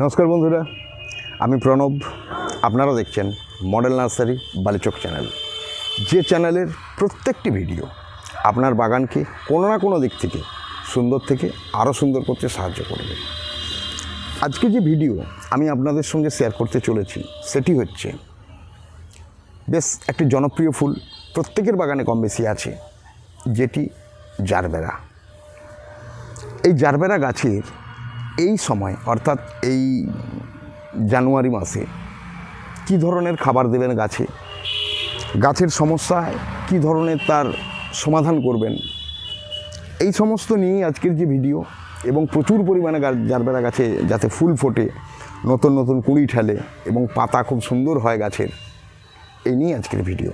নমস্কার বন্ধুরা, আমি প্রণব। আপনারা দেখছেন মডেল নার্সারি বালিচক চ্যানেল। যে চ্যানেলের প্রত্যেকটি ভিডিও আপনার বাগানকে কোনো না কোনো দিক থেকে সুন্দর থেকে আরও সুন্দর করতে সাহায্য করবে। আজকে যে ভিডিও আমি আপনাদের সঙ্গে শেয়ার করতে চলেছি, সেটি হচ্ছে, বেশ একটি জনপ্রিয় ফুল প্রত্যেকের বাগানে কম বেশি আছে, যেটি জারবেরা। এই জারবেরা গাছের এই সময়, অর্থাৎ এই জানুয়ারি মাসে কি ধরনের খাবার দেবেন গাছে? গাছের সমস্যা, কি ধরনের তার সমাধান করবেন? এই সমস্ত নিয়েই আজকের যে ভিডিও এবং প্রচুর পরিমাণে জারবেরা গাছে যাতে ফুল ফোটে, নতুন নতুন কুড়ি ঠেলে এবং পাতা খুব সুন্দর হয় গাছের, এই নিয়ে আজকের ভিডিও।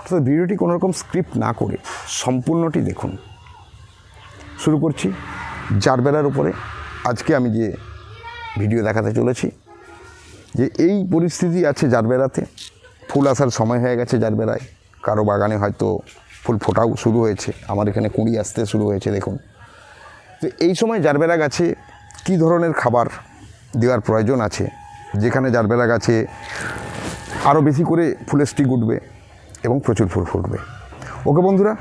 অর্থাৎ ভিডিওটি কোনো রকম স্ক্রিপ্ট না করে সম্পূর্ণটি দেখুন। শুরু করছি জারবেরার উপরে। আজকে আমি যে ভিডিও দেখাতে চলেছি, যে এই পরিস্থিতি আছে জারবেরাতে। ফুল আসার সময় হয়ে গেছে জারবেরায়। কারও বাগানে হয়তো ফুল ফোটাও শুরু হয়েছে। আমার এখানে কুঁড়ি আসতে শুরু হয়েছে, দেখুন। তো এই সময় জারবেরা গাছে কী ধরনের খাবার দেওয়ার প্রয়োজন আছে? যেখানে জারবেরা গাছে আরও বেশি করে ফুলের স্টিক উঠবে এবং প্রচুর ফুল ফুটবে। ওকে বন্ধুরা,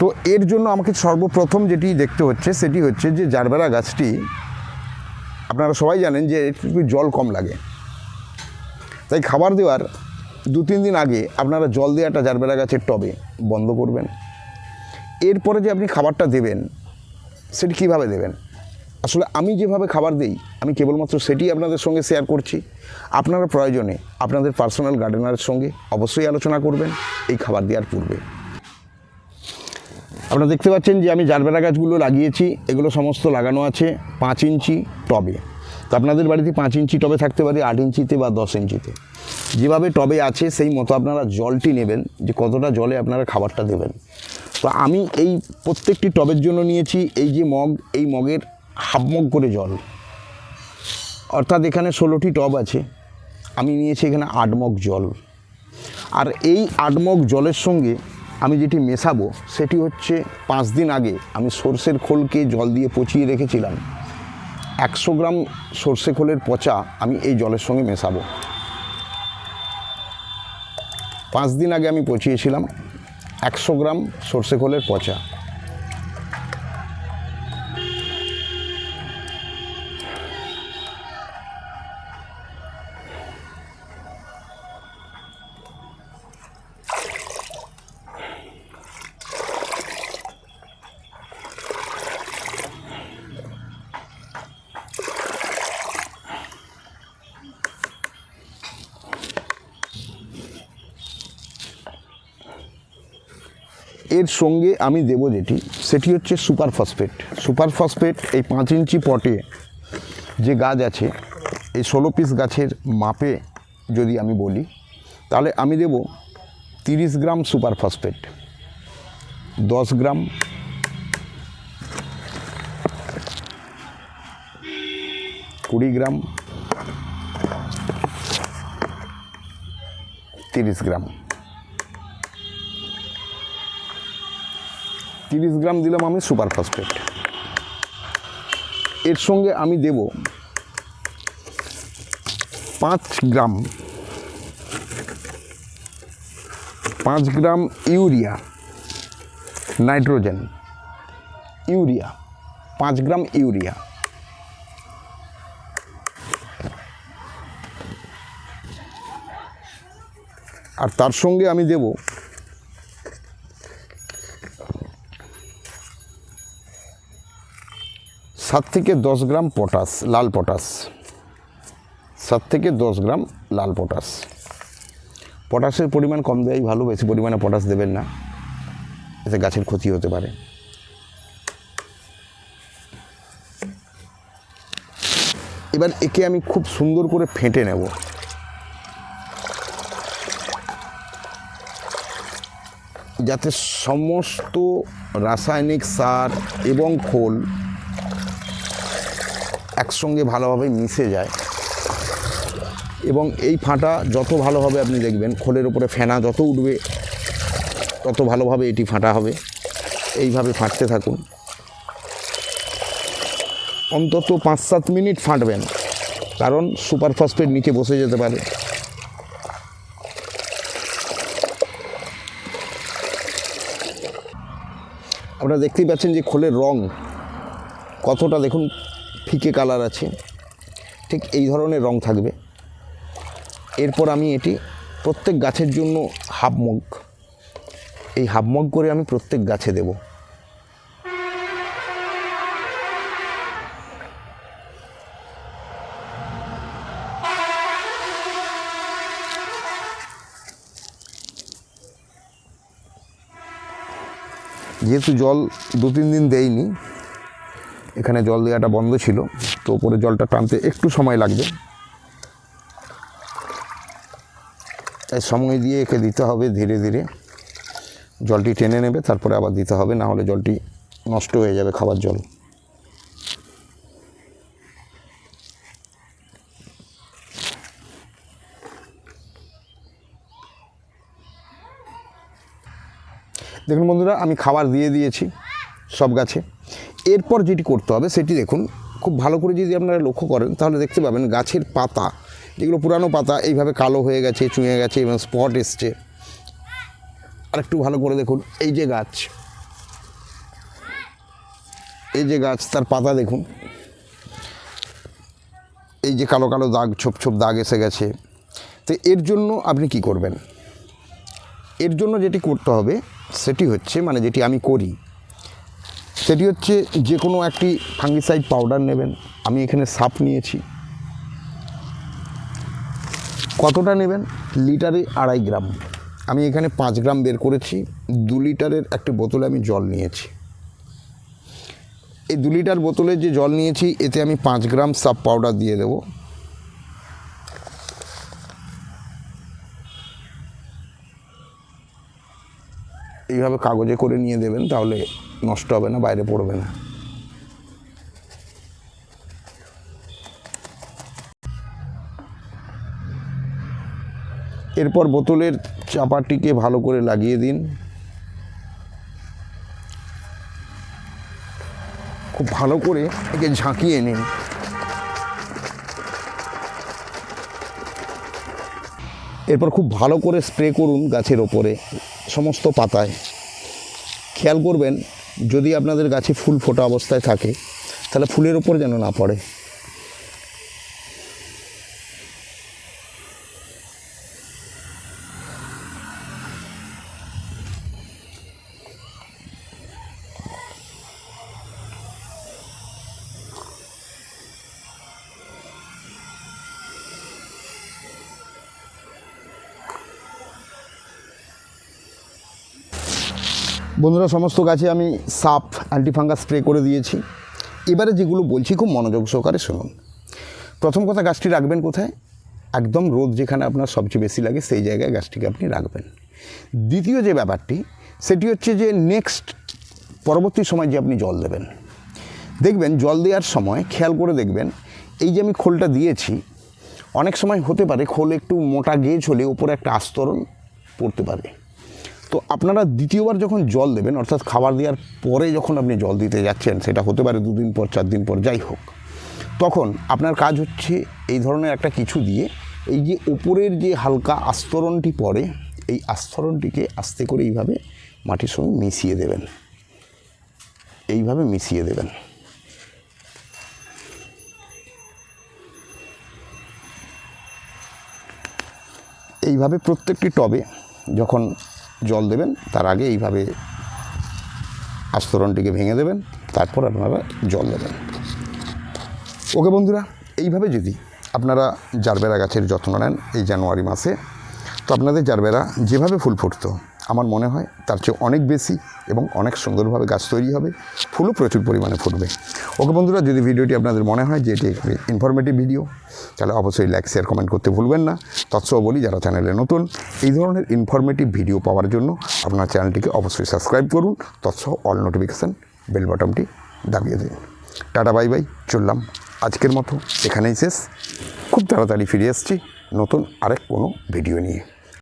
তো এর জন্য আমাকে সর্বপ্রথম যেটি দেখতে হচ্ছে, সেটি হচ্ছে যে জারবেরা গাছটি আপনারা সবাই জানেন যে একটু জল কম লাগে। তাই খাবার দেওয়ার দু তিন দিন আগে আপনারা জল দেওয়াটা জারবেরা গাছের টবে বন্ধ করবেন। এরপরে যে আপনি খাবারটা দেবেন, সেটি কীভাবে দেবেন? আসলে আমি যেভাবে খাবার দিই, আমি কেবলমাত্র সেটি আপনাদের সঙ্গে শেয়ার করছি। আপনারা প্রয়োজনে আপনাদের পার্সোনাল গার্ডেনারের সঙ্গে অবশ্যই আলোচনা করবেন এই খাবার দেওয়ার পূর্বে। আপনারা দেখতে পাচ্ছেন যে আমি জারবেরা গাছগুলো লাগিয়েছি, এগুলো সমস্ত লাগানো আছে, পাঁচ ইঞ্চি। টবে। তো আপনাদের বাড়িতে পাঁচ ইঞ্চি টবে থাকতে পারে, আট ইঞ্চিতে বা দশ ইঞ্চিতে। যেভাবে টবে আছে, সেই মতো আপনারা জলটি নেবেন, যে কতটা জলে আপনারা খাবারটা দেবেন। তো আমি এই প্রত্যেকটি টবের জন্য নিয়েছি, এই যে মগ, এই মগের হাফ মগ করে জল। অর্থাৎ এখানে ষোলোটি টব আছে, আমি নিয়েছি এখানে আট মগ জল। আর এই আট মগ জলের সঙ্গে আমি যেটি মেশাবো, সেটি হচ্ছে পাঁচ দিন আগে আমি সর্ষের খোলকে জল দিয়ে পচিয়ে রেখেছিলাম। একশো গ্রাম সর্ষে খোলের পচা আমি এই জলের সঙ্গে মেশাবো। পাঁচ দিন আগে আমি পচিয়েছিলাম একশো গ্রাম সর্ষে খোলের পচা। এর সঙ্গে আমি দেব যেটি, সেটি হচ্ছে সুপার ফসফেট। সুপার ফসফেট এই পাঁচ ইঞ্চি পটে যে গাছ আছে, এই ষোলো পিস গাছের মাপে যদি আমি বলি, তাহলে আমি দেব তিরিশ গ্রাম সুপার ফসফেট, দশ গ্রাম কুড়ি গ্রাম, তিরিশ গ্রাম। তিরিশ গ্রাম দিলাম আমি সুপার ফসফেট। এর সঙ্গে আমি দেব পাঁচ গ্রাম পাঁচ গ্রাম ইউরিয়া, নাইট্রোজেন। ইউরিয়া, পাঁচ গ্রাম ইউরিয়া। আর তার সঙ্গে আমি দেব সাত থেকে দশ গ্রাম পটাশ লাল পটাশ সাত থেকে দশ গ্রাম লাল পটাশ পটাশের পরিমাণ কম দেওয়াই ভালো, বেশি পরিমাণে পটাশ দেবেন না। এতে গাছের ক্ষতি হতে পারে। এবার একে আমি খুব সুন্দর করে ফেটে নেব। যাতে সমস্ত রাসায়নিক সার এবং খোল একসঙ্গে ভালোভাবে মিশে যায়। এবং এই ফাঁটা যত ভালোভাবে আপনি দেখবেন, খোলের উপরে ফেনা যত উঠবে, তত ভালোভাবে এটি ফাঁটা হবে। এইভাবে ফাটতে থাকুন। অন্তত পাঁচ সাত মিনিট ফাটবেন, কারণ সুপার নিচে বসে যেতে পারে। আপনারা দেখতেই পাচ্ছেন যে খোলের রং কতটা, দেখুন ফিকে কালার আছে। ঠিক এই ধরনের রং থাকবে। এরপর আমি এটি প্রত্যেক গাছের জন্য হাফ মগ। এই হাফ মগ করে আমি প্রত্যেক গাছে দেব। যেহেতু জল দু তিন দিন দেয়নি এখানে জল দেওয়াটা বন্ধ ছিল, তো ওপরে জলটা টানতে একটু সময় লাগবে। তাই সময় দিয়ে একে দিতে হবে ধীরে ধীরে। জলটি টেনে নেবে, তারপরে আবার দিতে হবে, না হলে জলটি নষ্ট হয়ে যাবে খাবার জল। দেখুন বন্ধুরা, আমি খাবার দিয়ে দিয়েছি সব গাছে। এরপর যেটি করতে হবে, সেটি দেখুন, খুব ভালো করে যদি আপনারা লক্ষ্য করেন, তাহলে দেখতে পাবেন গাছের পাতা, যেগুলো পুরানো পাতা, এইভাবে কালো হয়ে গেছে, চুঁয়ে গেছে, এবং স্পট এসছে। আর একটু ভালো করে দেখুন, এই যে গাছ, এই যে গাছ, তার পাতা দেখুন, এই যে কালো কালো দাগ, ছোপ ছোপ দাগ এসে গেছে। তো এর জন্য আপনি কি করবেন? এর জন্য যেটি করতে হবে, সেটি হচ্ছে মানে যেটি আমি করি সেটি হচ্ছে যে কোনো একটি ফাঙ্গিসাইড পাউডার নেবেন। আমি এখানে সাপ নিয়েছি। কতটা নেবেন? লিটারে আড়াই গ্রাম। আমি এখানে পাঁচ গ্রাম বের করেছি। দু লিটারের একটি বোতলে আমি জল নিয়েছি। এই দু লিটার বোতলে যে জল নিয়েছি, এতে আমি পাঁচ গ্রাম সাপ পাউডার দিয়ে দেবো। এইভাবে কাগজে করে নিয়ে দেবেন, তাহলে নষ্ট হবে না, বাইরে পড়বে না। এরপর বোতলের চাপাটিকে ভালো করে লাগিয়ে দিন। খুব ভালো করে একে ঝাঁকিয়ে নিন। এরপর খুব ভালো করে স্প্রে করুন গাছের ওপরে, সমস্ত পাতায়। খেয়াল করবেন যদি আপনাদের গাছে ফুল ফোটা অবস্থায় থাকে তাহলে ফুলের ওপর যেন না পড়ে। বন্ধুরা, সমস্ত গাছে আমি সাপ অ্যান্টিফাঙ্গাস স্প্রে করে দিয়েছি। এবারে যেগুলো বলছি খুব মনোযোগ সহকারে শুনুন। প্রথম কথা, গাছটি রাখবেন কোথায়? একদম রোদ যেখানে আপনার সবচেয়ে বেশি লাগে, সেই জায়গায় গাছটিকে আপনি রাখবেন। দ্বিতীয় যে ব্যাপারটি, সেটি হচ্ছে যে নেক্সট পরবর্তী সময় যে আপনি জল দেবেন। দেখবেন জল দেওয়ার সময় খেয়াল করে দেখবেন, এই যে আমি খোলটা দিয়েছি, অনেক সময় হতে পারে খোল একটু মোটা গেজ হলে ওপরে একটা আস্তরণ পড়তে পারে। তো আপনারা দ্বিতীয়বার যখন জল দেবেন, অর্থাৎ খাবার দেওয়ার পরে যখন আপনি জল দিতে যাচ্ছেন, সেটা হতে পারে দুদিন পর, চার দিন পর, যাই হোক, তখন আপনার কাজ হচ্ছে এই ধরনের একটা কিছু দিয়ে এই যে উপরের যে হালকা আস্তরণটি পড়ে, এই আস্তরণটিকে আস্তে করে এইভাবে মাটির সঙ্গে মিশিয়ে দেবেন। এইভাবে মিশিয়ে দেবেন। এইভাবে প্রত্যেকটি টবে যখন জল দেবেন, তার আগে এইভাবে আস্তরণটিকে ভেঙে দেবেন, তারপর আপনারা জল দেবেন। ওকে বন্ধুরা, এইভাবে যদি আপনারা জারবেরা গাছের যত্ন নেন এই জানুয়ারি মাসে, তো আপনাদের জারবেরা যেভাবে ফুল ফুটতো আমার মনে হয় তার চেয়ে অনেক বেশি এবং অনেক সুন্দরভাবে গাছ তৈরি হবে, ফুলও প্রচুর পরিমাণে ফুটবে। ওকে বন্ধুরা, যদি ভিডিওটি আপনাদের মনে হয় যে এটি একটি ইনফরমেটিভ ভিডিও তাহলে অবশ্যই লাইক শেয়ার কমেন্ট করতে ভুলবেন না। তৎসহ বলি, যারা চ্যানেলে নতুন, এই ধরনের ইনফরমেটিভ ভিডিও পাওয়ার জন্য আপনার চ্যানেলটিকে অবশ্যই সাবস্ক্রাইব করুন। তৎসহ অল নোটিফিকেশান বেল বাটনটি দাবিয়ে দিন। টাটা বাই বাই চললাম আজকের মতো। এখানেই শেষ। খুব তাড়াতাড়ি ফিরে এসেছি নতুন আরেক কোনো ভিডিও নিয়ে।